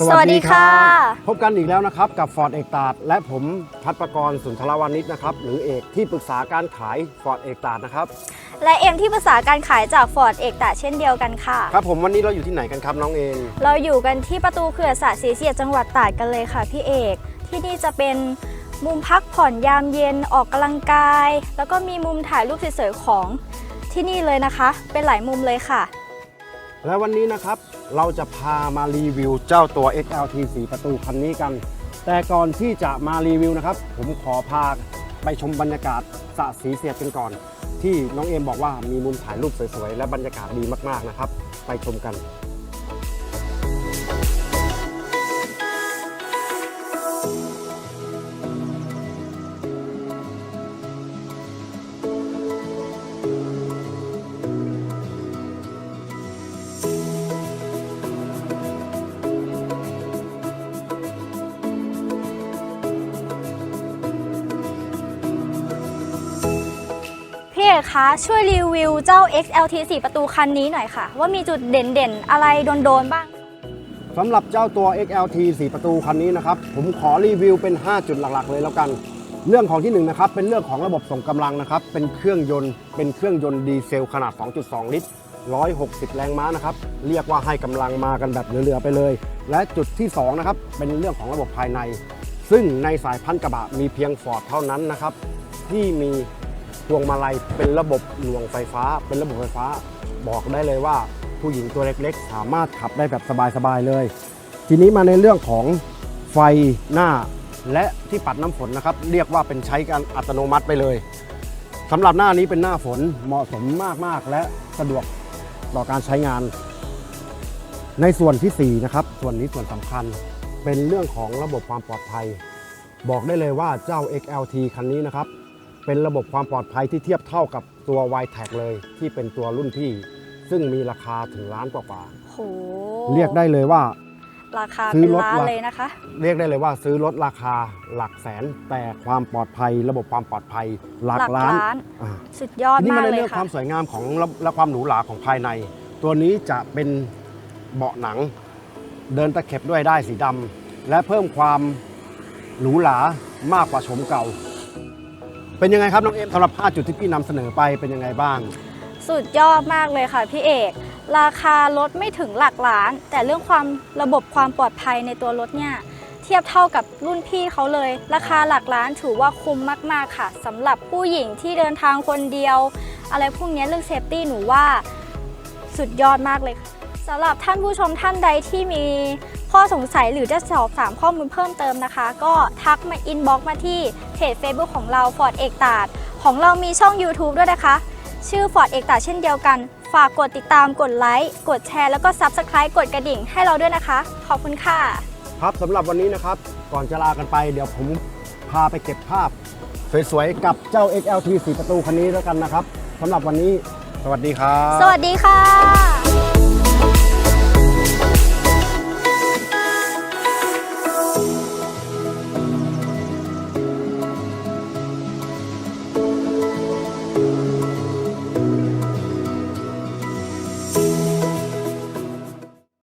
สวัสดีค่ะ พบกันอีกแล้วนะครับ กับ Ford เอกตาดและผมพัฒประกรณ์สุนทรวานิชนะครับ หรือเอกที่ปรึกษาการขาย Ford เอกตาดนะครับ และเอ็มที่ปรึกษาการขายจากฟอร์ดเอกตะเช่นเดียวกันค่ะ ครับผมวันนี้เราอยู่ที่ไหนกันครับน้องเองเราอยู่กันที่ประตูเขื่อนสระสีเสียดจังหวัดตราดกันเลยค่ะพี่เอก ที่นี่จะเป็นมุมพักผ่อนยามเย็นออกกำลังกาย แล้วก็มีมุมถ่ายรูปสวยๆของที่นี่เลยนะคะ เป็นหลายมุมเลยค่ะ และวันนี้นะครับเราจะพามารีวิวเจ้าตัว XLT 4 ประตูคันนี้กัน แต่ก่อนที่จะมารีวิวนะครับ ผมขอพาไปชมบรรยากาศสระสีเสียดกันก่อน ที่น้องเอมบอกว่ามีมุมถ่ายรูปสวยๆ และบรรยากาศดีมากๆนะครับ ไปชมกัน กคะช่วยรีวิวเจ้า XLT 4 ประตูคันนี้หน่อยค่ะ ว่ามีจุดเด่นๆ อะไรโดนๆบ้างสำหรับเจ้าตัว XLT 4 ประตูคันนี้นะครับผมขอรีวิวเป็น 5 จุดหลักๆ เลยแล้วกัน เรื่องของที่1นะครับเป็นเรื่องของระบบส่งกำลังนะครับเป็นเครื่องยนต์เป็นเครื่องยนต์ดีเซลขนาด 2.2 ลิตร 160 แรงม้านะครับเรียกว่าให้กำลังมากันแบบเหลือๆไปเลย และจุดที่2นะครับเป็นเรื่องของระบบภายใน ซึ่งในสายพันธุ์กระบะมีเพียงฟอร์ดเท่านั้นนะครับที่มี พวงมาลัยเป็นระบบหน่วงไฟฟ้า เป็นระบบไฟฟ้า บอกได้เลยว่าผู้หญิงตัวเล็กๆ สามารถขับได้แบบสบายๆเลย ทีนี้มาในเรื่องของไฟหน้าและที่ปัดน้ำฝนนะครับ เรียกว่าเป็นใช้การอัตโนมัติไปเลยสำหรับหน้านี้เป็นหน้าฝนเหมาะสมมากๆ และสะดวกต่อการใช้งาน ในส่วนที่ 4 นะครับ ส่วนนี้ส่วนสำคัญเป็นเรื่องของระบบความปลอดภัย บอกได้เลยว่าเจ้า XLT คันนี้นะครับ เป็นระบบความปลอดภัยที่เทียบเท่ากับตัว y t a g เลย ที่เป็นตัวรุ่นพี่ ซึ่งมีราคาถึงล้านกว่าโหๆเรียกได้เลยว่า ราคาซื้เป็อนรถล้านละ เลยนะคะ เรียกได้เลยว่าซื้อรถราคาหลักแสน แต่ความปลอดภัย ระบบความปลอดภัยหลักหลักล้านล้าน อ่า สุดยอดทีนี้มากมาในเลยเรื่องคค่ะ วามสวยงามของและและความหรูหราของภายใน ตัวนี้จะเป็นเบาะหนัง เดินตะเข็บด้วยได้สีดำและเพิ่มความหรูหรามากกว่าโฉมเก่า เป็นยังไงครับน้องเอ็มสำหรับ5จุดที่พี่นำเสนอไปเป็นยังไงบ้าง สุดยอดมากเลยค่ะพี่เอก ราคารถไม่ถึงหลักล้าน แต่เรื่องความระบบความปลอดภัยในตัวรถเนี่ยเทียบเท่ากับรุ่นพี่เขาเลย ราคาหลักล้านถือว่าคุ้มมากๆค่ะสำหรับผู้หญิงที่เดินทางคนเดียว อะไรพวกเนี้ยเรื่องเซฟตี้หนูว่าสุดยอดมากเลยค่ะ สำหรับท่านผู้ชมท่านใดที่มีข้อสงสัยหรือจะสอบถามข้อมูลเพิ่มเติมนะคะ ก็ทักมาอินบ็อกมาที่เพจ Facebook ของเรา Ford เอกตาดของเรามีช่อง YouTube ด้วยนะคะ ชื่อ Ford เอกตาเช่นเดียวกัน ฝากกดติดตามกดไลค์กดแชร์แล้วก็ Subscribe กดกระดิ่งให้เราด้วยนะคะ ขอบคุณค่ะครับสำหรับวันนี้นะครับ ก่อนจะลากันไป เดี๋ยวผมพาไปเก็บภาพ สวยๆ กับเจ้า XLT 4 ประตูคันนี้แล้วกันนะครับสำหรับวันนี้ สวัสดีครับ สวัสดีค่ะ